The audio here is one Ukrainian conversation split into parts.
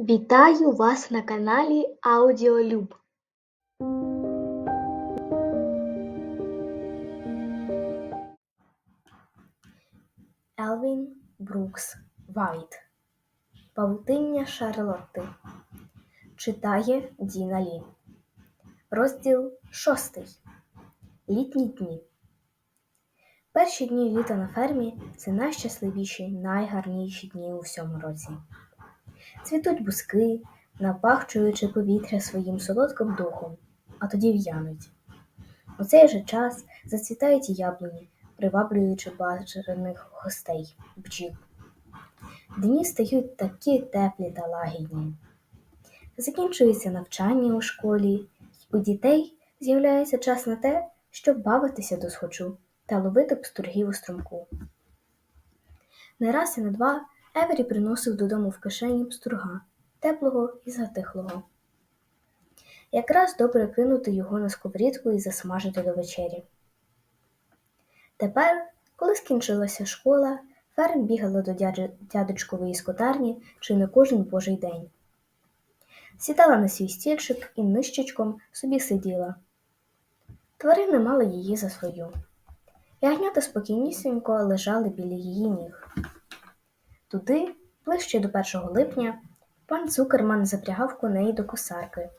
Вітаю вас на каналі Аудіолюб. Елвін Брукс Вайт. Павутиння Шарлотти. Читає Діна Лі. Розділ шостий. Літні дні. Перші дні літа на фермі це найщасливіші, найгарніші дні у всьому році. Цвітуть бузки, напахчуючи повітря своїм солодким духом, а тоді в'януть. У цей же час зацвітають яблуні, приваблюючи бажаних гостей бджіл. Дні стають такі теплі та лагідні. Закінчується навчання у школі, у дітей з'являється час на те, щоб бавитися до схочу та ловити пстургів у струмку. Не раз і не два Евері приносив додому в кишені пстурга, теплого і затихлого. Якраз добре кинути його на сковорідку і засмажити до вечері. Тепер, коли скінчилася школа, Ферн бігала до дядечкової скотарні чи не кожен божий день. Сідала на свій стільчик і нищечком собі сиділа. Тварини мали її за свою. Ягнята спокійнісінько лежали біля її ніг. Туди, ближче до 1 липня, пан Цукерман запрягав коней до косарки,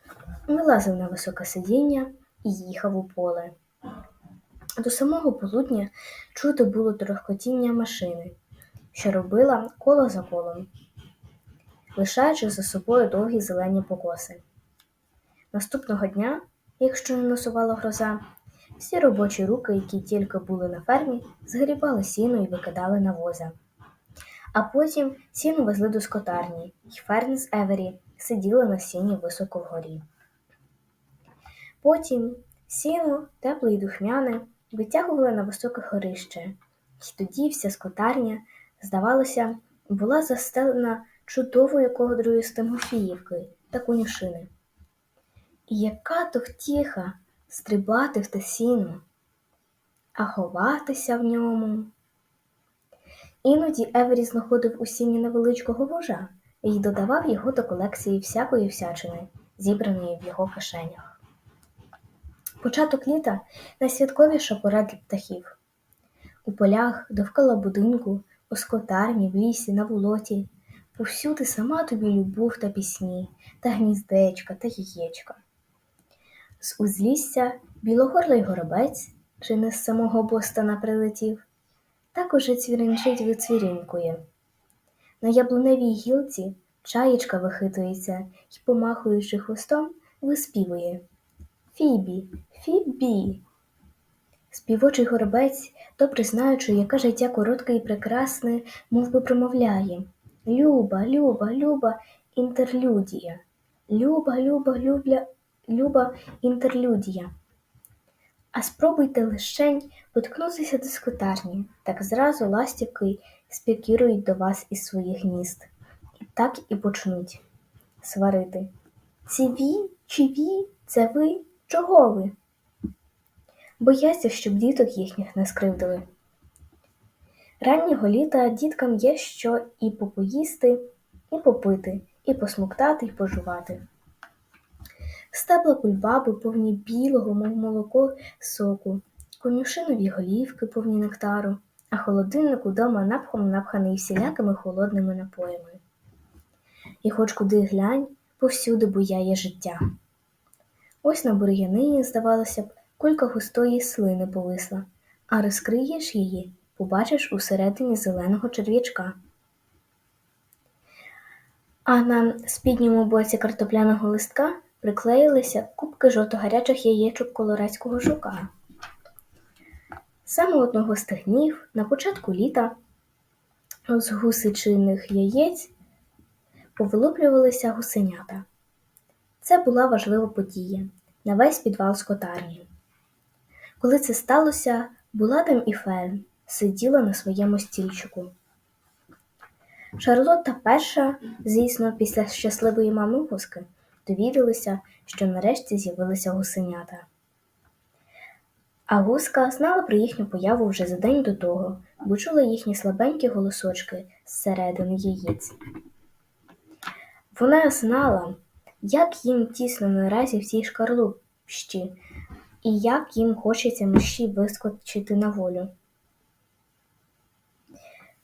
вилазив на високе сидіння і їхав у поле. До самого полудня чути було трохкотіння машини, що робила коло за колом, лишаючи за собою довгі зелені покоси. Наступного дня, якщо не насувала гроза, всі робочі руки, які тільки були на фермі, згрібали сіно і викидали на воза. А потім сіно везли до скотарні, і Ферн з Евері сиділи на сіні високо вгорі. Потім сіно, тепле і духмяне, витягували на високе горище, і тоді вся скотарня, здавалося, була застелена чудовою ковдрою з Тимофіївки та конюшини. І яка то втіха стрибати в те сіно, а ховатися в ньому. Іноді Евері знаходив у сіні невеличкого вужа і додавав його до колекції всякої всячини, зібраної в його кишенях. Початок літа найсвятковіша пора для птахів. У полях, довкола будинку, у скотарні, в лісі, на болоті, повсюди сама тобі любов та пісні, та гніздечка та яєчка. З узлісся білогорлий горобець, чи не з самого Бостона прилетів, так уже цвіринчить вицвірінкує. На яблуневій гілці чаєчка вихитується й, помахуючи хвостом, виспівує Фібі, Фібі. Співочий горобець, добре знаючи, яке життя коротке і прекрасне, мов би промовляє Люба, люба, люба, інтерлюдія. Люба, люба, любля, люба інтерлюдія. А спробуйте лишень поткнутися до скотарні, так зразу ластівки спікірують до вас із своїх гнізд. І так і почнуть сварити. Це ві, чи ві, це ви, чого ви? Бояться, щоб діток їхніх не скривдили. Раннього літа діткам є що і попоїсти, і попити, і посмоктати, і пожувати. Стебла кульбаби повні білого, мов молоко, соку, конюшинові голівки повні нектару, а холодильник удома напхом напханий всілякими холодними напоями. І хоч куди глянь, повсюди буяє життя. Ось на бур'янині, здавалося б, кулька густої слини повисла, а розкриєш її, побачиш усередині зеленого черв'ячка. А на спідньому боці картопляного листка приклеїлися кубки жовто-гарячих яєчок колорадського жука. Саме одного з тих днів на початку літа з гусичиних яєць повилуплювалися гусенята. Це була важлива подія на весь підвал скотарні. Коли це сталося, була там і Ферн, сиділа на своєму стільчику. Шарлотта перша, звісно, після щасливої мами гуски, що нарешті з'явилися гусенята. А гуска знала про їхню появу вже за день до того, бо чула їхні слабенькі голосочки зсередини яєць. Вона знала, як їм тісно наразі в цій шкарлупщі, і як їм хочеться мерщій вискочити на волю.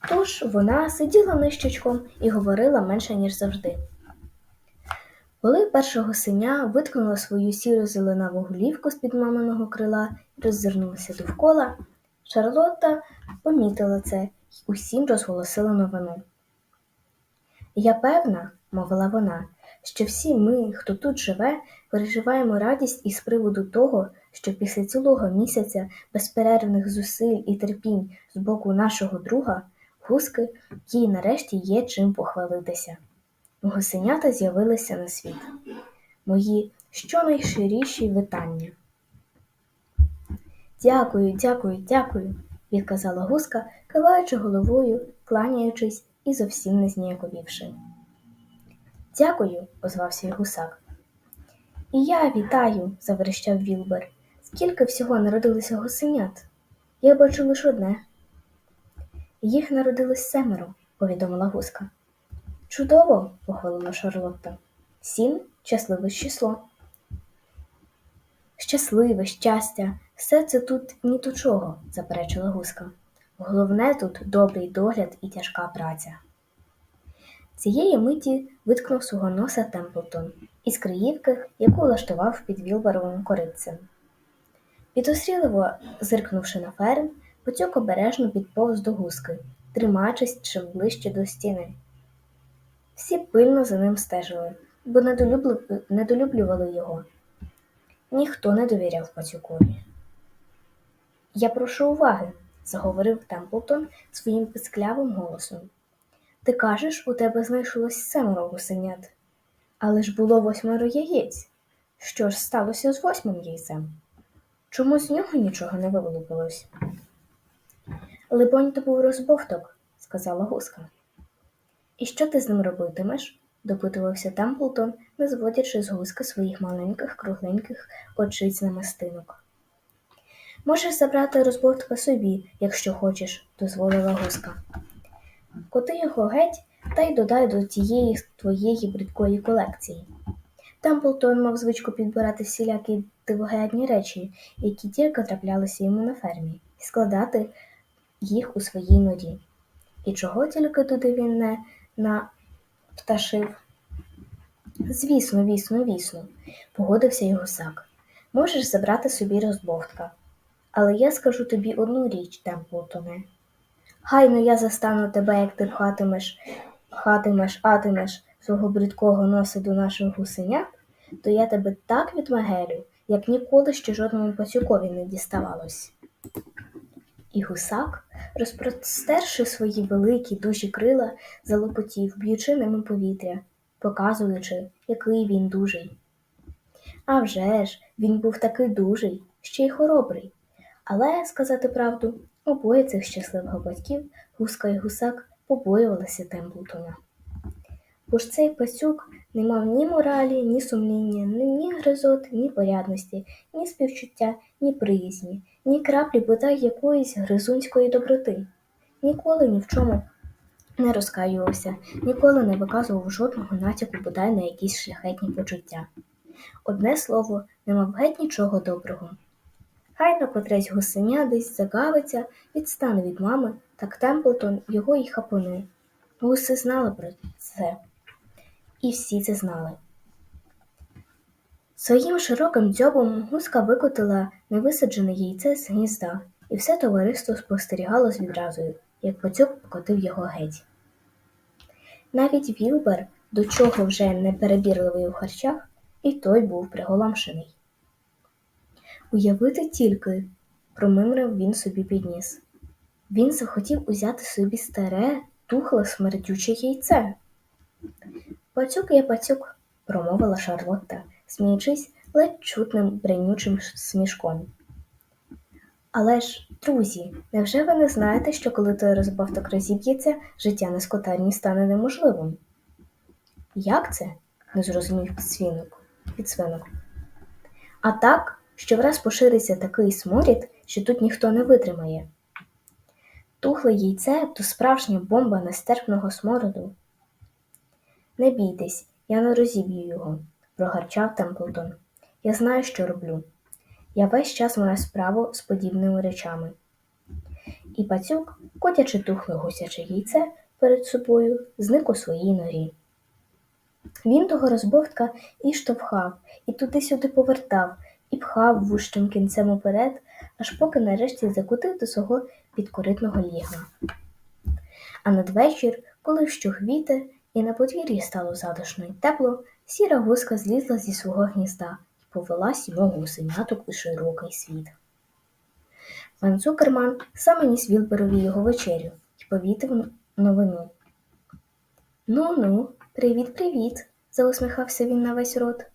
Тож вона сиділа нищечком і говорила менше, ніж завжди. Коли першого синя виткнула свою сіру зеленаву голівку з-під маминого крила і роззирнулася довкола, Шарлотта помітила це й усім розголосила новину. Я певна, мовила вона, що всі ми, хто тут живе, переживаємо радість із приводу того, що після цілого місяця безперервних зусиль і терпінь з боку нашого друга, гуски, їй нарешті є чим похвалитися. Гусенята з'явилися на світ. Мої щонайщиріші вітання. Дякую, дякую, дякую, відказала гуска, киваючи головою, кланяючись і зовсім не зніяковівши. Дякую, озвався й гусак. І я вітаю, заверещав Вілбер. Скільки всього народилося гусенят? Я бачу лише одне. Їх народилось семеро, повідомила гуска. Чудово, похвалила Шарлотта. Сім щасливе число. Щасливе, щастя, все це тут ні до чого, заперечила гуска. Головне тут добрий догляд і тяжка праця. Цієї миті виткнув свого носа Темплтон із криївки, яку влаштував під Вілбаровим корицем. Підозріливо зиркнувши на ферм, Пацюк обережно підповз до гуски, тримаючись чим ближче до стіни. Всі пильно за ним стежили, бо недолюблювали його. Ніхто не довіряв пацюкові. Я прошу уваги, заговорив Темплтон своїм писклявим голосом. Ти кажеш, у тебе знайшлось семеро гусенят. Але ж було восьмеро яєць. Що ж сталося з восьмим яйцем? Чому з нього нічого не вилупилось? Либонь, то був розбовток, сказала гуска. І що ти з ним робитимеш? допитувався Темплтон, не зводячи з гуски своїх маленьких кругленьких очиць намистинок. Можеш забрати розбовтка собі, якщо хочеш, дозволила гуска. Коти його геть та й додай до тієї твоєї бридкої колекції. Темплтон мав звичку підбирати всілякі дивогядні речі, які тільки траплялися йому на фермі, і складати їх у своїй норі. І чого тільки туди він не напташив? Звісно, вісно, вісно, погодився й гусак. Можеш забрати собі розбовтка. Але я скажу тобі одну річ, Темплтоне. Гайно я застану тебе, як ти пхатимеш, пхатимеш, атимеш свого бридкого носа до наших гусенят, то я тебе так відмагелю, як ніколи ще жодному пацюкові не діставалось. І гусак, розпростерши свої великі дужі крила, залопотів, б'ючи ними повітря, показуючи, який він дужий. А вже ж, він був такий дужий, ще й хоробрий. Але, сказати правду, обоє цих щасливих батьків, гуска і гусак, побоювалися Темплтона. Бо ж цей пацюк не мав ні моралі, ні сумління, ні гризот, ні порядності, ні співчуття, ні приязні, ні краплі бодай якоїсь гризунської доброти. Ніколи ні в чому не розкаювався, ніколи не виказував жодного натяку бодай на якісь шляхетні почуття. Одне слово, не мав геть нічого доброго. Хай на котресь гусеня десь загавиться, відстане від мами, так Темплтон його й хапоне. Гуси знали про це. І всі це знали. Своїм широким дзьобом гуска викотила невисаджене яйце з гнізда, і все товариство спостерігало з відразою, як пацюк покотив його геть. Навіть Вілбер, до чого вже не перебірливий у харчах, і той був приголомшений. Уявити тільки, промимрив він собі підніс. Він захотів узяти собі старе, тухле, смердюче яйце. Пацюк є пацюк, промовила Шарлотта, сміючись ледь чутним бренючим смішком. Але ж, друзі, невже ви не знаєте, що коли той розбавток розіб'ється, життя на скотарні стане неможливим? Як це? не зрозумів підсвінок. підсвинок. А так, що враз пошириться такий сморід, що тут ніхто не витримає. Тухле яйце то справжня бомба нестерпного смороду. Не бійтесь, Я не розіб'ю його, прогарчав Темплтон. Я знаю, що роблю. Я весь час маю справу з подібними речами. І пацюк, котячи тухле гусяче яйце перед собою, зник у своїй норі. Він того розбовтка і штовхав, і туди-сюди повертав, і пхав вущим кінцем уперед, аж поки нарешті закутив до свого підкоритного лігва. А надвечір, коли вщух вітер, і на подвір'ї стало затишно й тепло, сіра гуска злізла зі свого гнізда і повела сімох гусеняток у широкий світ. Пан Цукерман саме ніс Вілберові його вечерю і повітив новину. Ну ну, привіт, привіт, заусміхався він на весь рот.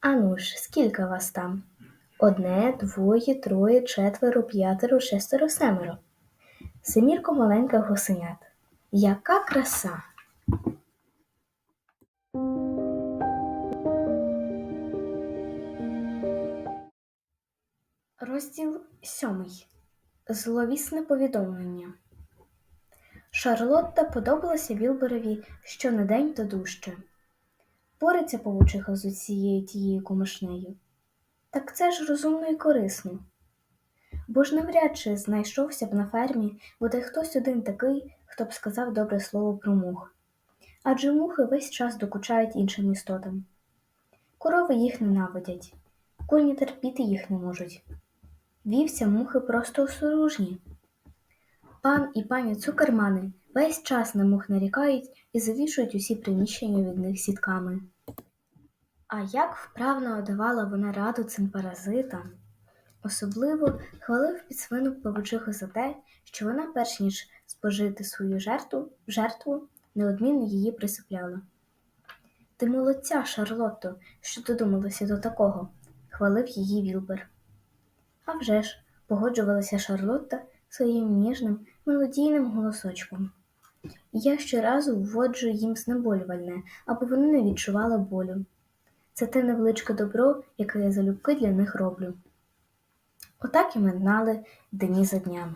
Ану ж, скільки вас там? Одне, двоє, троє, четверо, п'ятеро, шестеро, семеро. Семірко маленьких гусенят. Яка краса! Розділ сьомий. Зловісне повідомлення. Шарлотта подобалася Вілберові що на день, то дужче. Бореться повучиха з усією тією комишнею. Так це ж розумно і корисно. Бо ж навряд чи знайшовся б на фермі бодай хтось один такий, хто б сказав добре слово про мух. Адже мухи весь час докучають іншим істотам. Корови їх ненавидять, коні терпіти їх не можуть. Вівця мухи просто осоружні. Пан і пані цукермани весь час на мух нарікають і завішують усі приміщення від них сітками. А як вправно одавала вона раду цим паразитам, особливо хвалив підсвинок павучиху за те, що вона, перш ніж спожити свою жертву, жертву неодмінно її присипляла. Ти молодця, Шарлотто, що додумалася до такого, хвалив її Вілбер. А вже ж, погоджувалася Шарлотта своїм ніжним, мелодійним голосочком. Я щоразу вводжу їм знеболювальне, аби вони не відчували болю. Це те невеличке добро, яке я залюбки для них роблю. Отак і минали дні за днями.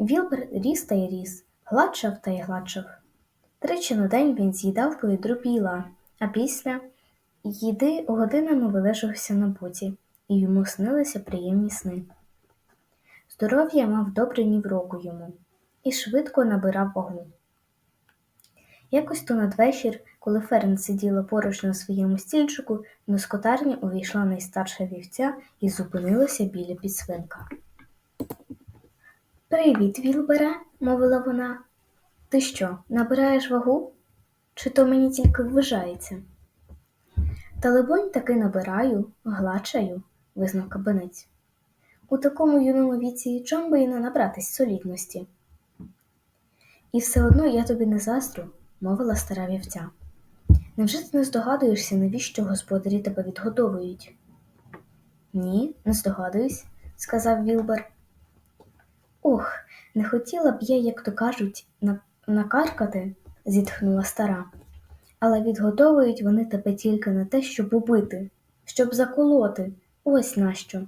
Вілбер ріс та й ріс, гладшав та й гладшав. Тричі на день він з'їдав по відру біла, а після їди годинами вилежався на боці, і йому снилися приємні сни. Здоров'я мав добре ні в року йому і швидко набирав вагу. Якось то надвечір, коли Ферн сиділа поруч на своєму стільчику, до скотарні увійшла найстарша вівця і зупинилася біля підсвинка. Привіт, Вілбере, мовила вона. Ти що, набираєш вагу? Чи то мені тільки вважається? Та, либонь, таки набираю, гладшаю, визнав кабанець. У такому юному віці чом би і не набратись солідності? І все одно я тобі не заздрю, мовила стара вівця. Невже ти не здогадуєшся, навіщо господарі тебе відгодовують? Ні, не здогадуюсь, сказав Вілбер. Ох, не хотіла б я, як то кажуть, на- накаркати, зітхнула стара. Але відгодовують вони тебе тільки на те, щоб убити, щоб заколоти. Ось нащо.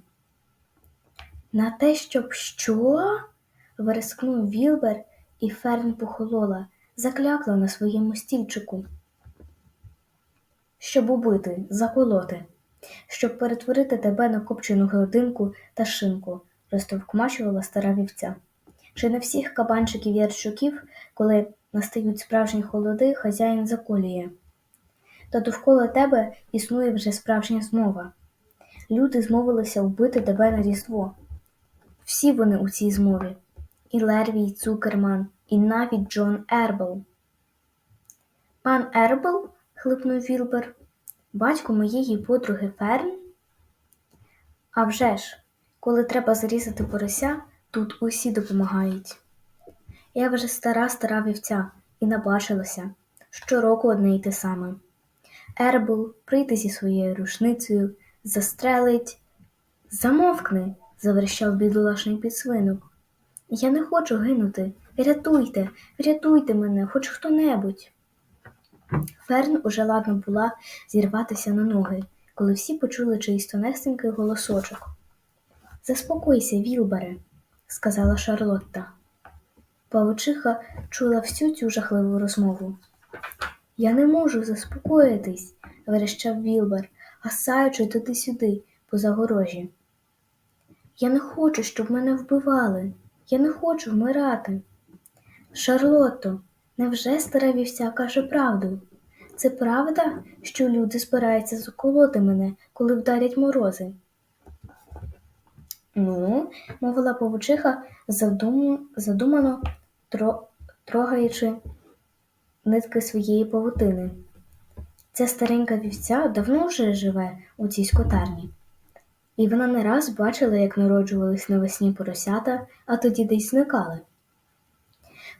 На те, щоб що? верескнув Вілбер, і Ферн похолола, заклякла на своєму стільчику. Щоб убити, заколоти, щоб перетворити тебе на копчену грудинку та шинку, розтовкмачувала стара вівця. Чи не всіх кабанчиків ярчуків, коли настають справжні холоди, хазяїн заколює. Та довкола тебе існує вже справжня змова. Люди змовилися вбити тебе на різдво. Всі вони у цій змові. І Лервій, Цукерман, і навіть Джон Ербел. Пан Ербел? хлипнув Вілбер. Батько моєї подруги Ферн? А вже ж, коли треба зарізати порося, тут усі допомагають. Я вже стара стара вівця і набачилася щороку одне й те саме. Ербел прийде зі своєю рушницею, застрелить. Замовкни, заверещав бідолашний підсвинок. Я не хочу гинути. Рятуйте, врятуйте мене, хоч хто-небудь. Ферн уже ладно була зірватися на ноги, коли всі почули чийсь тонесенький голосочок. Заспокойся, Вілбере, сказала Шарлотта. Павучиха чула всю цю жахливу розмову. Я не можу заспокоїтись, верещав Вілбер, гасаючи туди-сюди по загорожі. Я не хочу, щоб мене вбивали. Я не хочу вмирати. Шарлотто, невже стара вівця каже правду? Це правда, що люди збираються заколоти мене, коли вдарять морози? Ну, мовила повучиха, задум... задумано тро... трогаючи нитки своєї павутини. Ця старенька вівця давно вже живе у цій скотарні. І вона не раз бачила, як народжувались навесні поросята, а тоді десь зникали.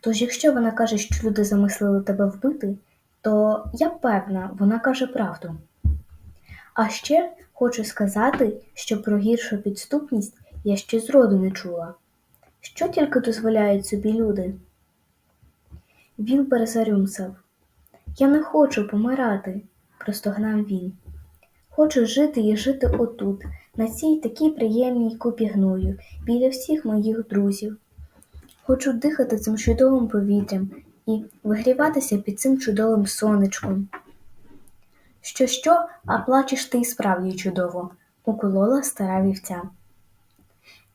Тож, якщо вона каже, що люди замислили тебе вбити, то я певна, вона каже правду. А ще хочу сказати, що про гіршу підступність я ще зроду не чула. Що тільки дозволяють собі люди? Вілбер зарюмсав. Я не хочу помирати, простогнав він. Хочу жити і жити отут, на цій такій приємній купі гною, біля всіх моїх друзів. Хочу дихати цим чудовим повітрям і вигріватися під цим чудовим сонечком. Що що, а плачеш ти і справді чудово, уколола стара вівця.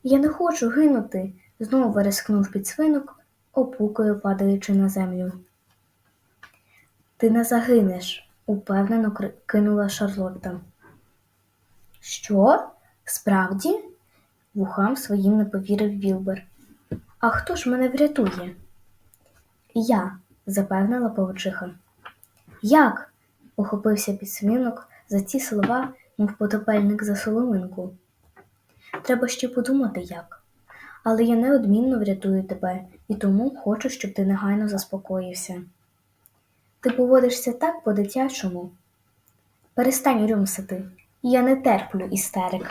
Я не хочу гинути, знову верескнув підсвинок, опукою падаючи на землю. Ти не загинеш, упевнено кинула Шарлотта. Що? Справді? Вухам своїм не повірив Вілбер. А хто ж мене врятує? Я, запевнила повучиха. Як? ухопився підсвинок за ці слова, мов потопельник за соломинку. Треба ще подумати як. Але я неодмінно врятую тебе і тому хочу, щоб ти негайно заспокоївся. Ти поводишся так по-дитячому. Перестань рюмсати, я не терплю істерик.